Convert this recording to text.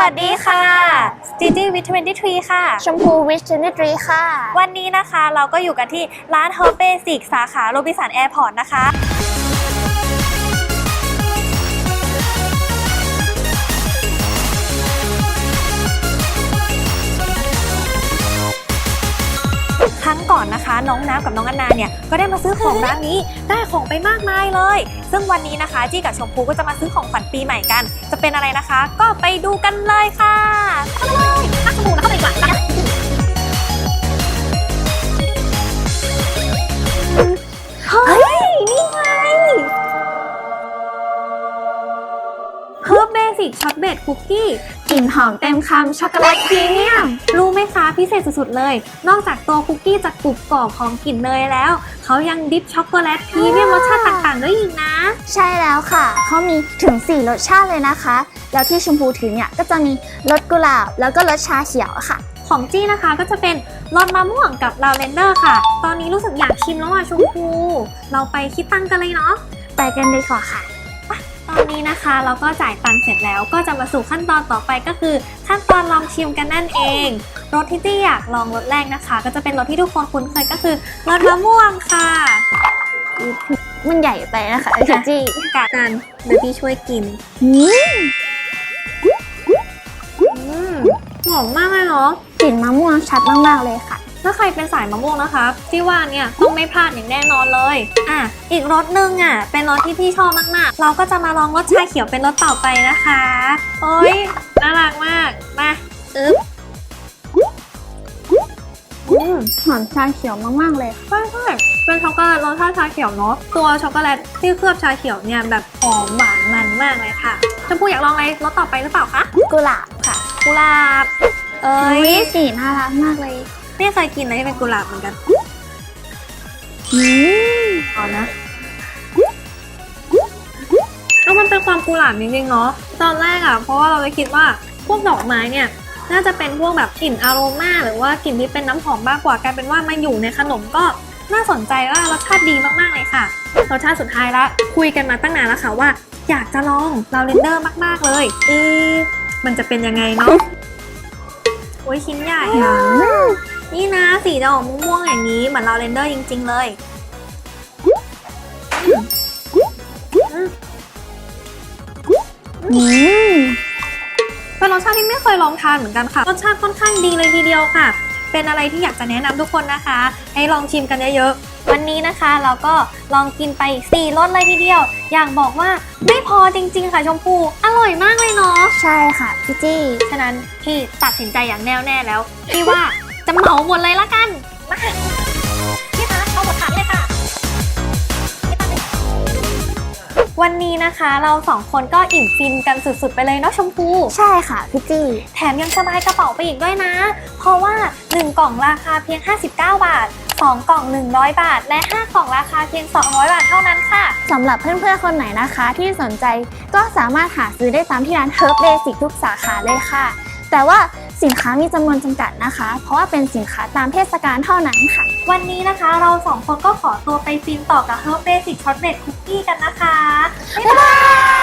วัสดีค่ะจีจีวิทเวนตี้ทรีค่ะ ชมพูวิชเชนตรีค่ะ วันนี้นะคะเราก็อยู่กันที่ร้านเฮอร์เบสิกสาขาโรบินสันแอร์พอร์ตนะคะ อนนะคะ น้องน้ำกับน้องอันนาเนี่ยก็ได้มาซื้อของร้านนี้ได้ของไปมากมายเลย ซึ่งวันนี้นะคะจี้กับชมพูก็จะมาซื้อของขวัญปีใหม่กัน จะเป็นอะไรนะคะ ก็ไปดูกันเลยค่ะไปเลยอะชมพูแล้วเข้าไปดีกว่าไปเฮ้ยนี่ไงเฮิร์บเบสิกช็อกเบดคุกกี้กลิ่นหอมเต็มคำช็อกโกแลตพรีเมียมรู้ไหมคะ พิเศษสุดๆเลย นอกจากตัวคุกกี้จะกรุบกรอบของกลิ่นเนยแล้ว เขายังดิปช็อกโกแลตพรีเมียมรสชาติต่างๆ ด้วยอีกนะ ใช่แล้วค่ะ เขามีถึง 4 รสชาติเลยนะคะ แล้วที่ชมพูถือเนี่ยก็จะมีรสกุหลาบ แล้วก็รสชาเขียวค่ะ ของจี้นะคะก็จะเป็นรสมะม่วงกับลาเวนเดอร์ค่ะ ตอนนี้รู้สึกอยากชิมแล้วอะชมพู เราไปคิดตังค์กันเลยเนาะ ไปกันเลยก่อนค่ะ ตอนนี้นะคะเราก็จ่ายตังค์เสร็จแล้วก็จะมาสู่ขั้นตอนต่อไปก็คือ ขั้นตอนลองชิมกันนั่นเองรสที่จี้อยากลองรสแรกนะคะ ก็จะเป็นรสที่ทุกคนคุ้นเคยก็คือรสมะม่วงค่ะมันใหญ่ไปนะคะพี่จี้กากันเดี๋ยวพี่ช่วยกินอืมอืมหอมมากเลยเนาะกลิ่นมะม่วงชัดมากๆเลยค่ะ ถ้าใครเป็นสายมะม่วงนะคะที่ว่าเนี่ยต้องไม่พลาดอย่างแน่นอนเลยอะอีกรสหนึงอะเป็นรสที่พี่ชอบมากๆ เราก็จะมาลองรสชาเขียวเป็นรสต่อไปนะคะโอ้ยน่ารักมากมาอึ๊บอืมหอมชาเขียวมากๆเลยค่ะใช่ใช่เป็นช็อกโกแลตรสชาติชาเขียวเนาะตัวช็อกโกแลตที่เคลือบชาเขียวเนี่ยแบบหอมหวานมันมากเลยค่ะชมพูอยากลองอะไรรสต่อไปหรือเปล่าคะกุหลาบค่ะกุหลาบเอ้ยอุ๊ยสีน่ารักมากเลย ไม่เคยกินอะไรที่เป็นกุหลาบเหมือนกันอืมเอานะแล้วมันเป็นความกุหลาบจริงๆเนาะตอนแรกอะเพราะว่าเราเลยคิดว่าพวกดอกไม้เนี่ยน่าจะเป็นพวกแบบกลิ่นอโรมาหรือว่ากลิ่นที่เป็นน้ำหอมมากกว่ากลายเป็นว่ามาอยู่ในขนมก็น่าสนใจว่ารสชาติดีมากๆเลยค่ะรสชาติสุดท้ายละคุยกันมาตั้งนานแล้วค่ะว่า อยากจะลองลาเวนเดอร์มากๆเลยเอ๊ะมันจะเป็นยังไงเนาะโอ้ยชิ้นใหญ่อะ นี่นะสีจะออกม่วงๆอย่างนี้เหมือนลาเวนเดอร์จริง ๆ เลยอืมเป็นรสชาติที่ไม่เคยลองทานเหมือนกันค่ะ รสชาติค่อนข้างดีเลยทีเดียวค่ะ เป็นอะไรที่อยากจะแนะนำทุกคนนะคะ ให้ลองชิมกันเยอะๆ วันนี้นะคะเราก็ลองกินไป4รสเลยทีเดียว อยากบอกว่าไม่พอจริง ๆ ค่ะชมพูอร่อยมากเลยเนาะ ใช่ค่ะพี่จี้ ฉะนั้นพี่ตัดสินใจอย่างแน่วแน่แล้วพี่ว่า จะเหมาหมดเลยละกัน มาพี่คะเอาหมดถาดเลยค่ะ วันนี้นะคะเราสองคนก็อิ่มฟินกันสุดๆ ไปเลยเนาะชมพูใช่ค่ะพี่จี้แถมยังสบายกระเป๋าไปอีกด้วยนะ เพราะว่า 1 กล่องราคาเพียง 59 บาท 2 กล่อง 100 บาท และ 5 กล่องราคาเพียง 200 บาทเท่านั้นค่ะ สำหรับเพื่อนๆ คนไหนนะคะที่สนใจก็สามารถหาซื้อได้ตามที่ร้าน Herb Basic ทุกสาขาเลยค่ะ แต่ว่า สินค้ามีจำนวนจำกัดนะคะ เพราะว่าเป็นสินค้าตามเทศกาลเท่านั้นค่ะ วันนี้นะคะเราสองคนก็ขอตัวไปฟินต่อกับ Herb Basic Chocolate Cookie กันนะคะ บ๊ายบาย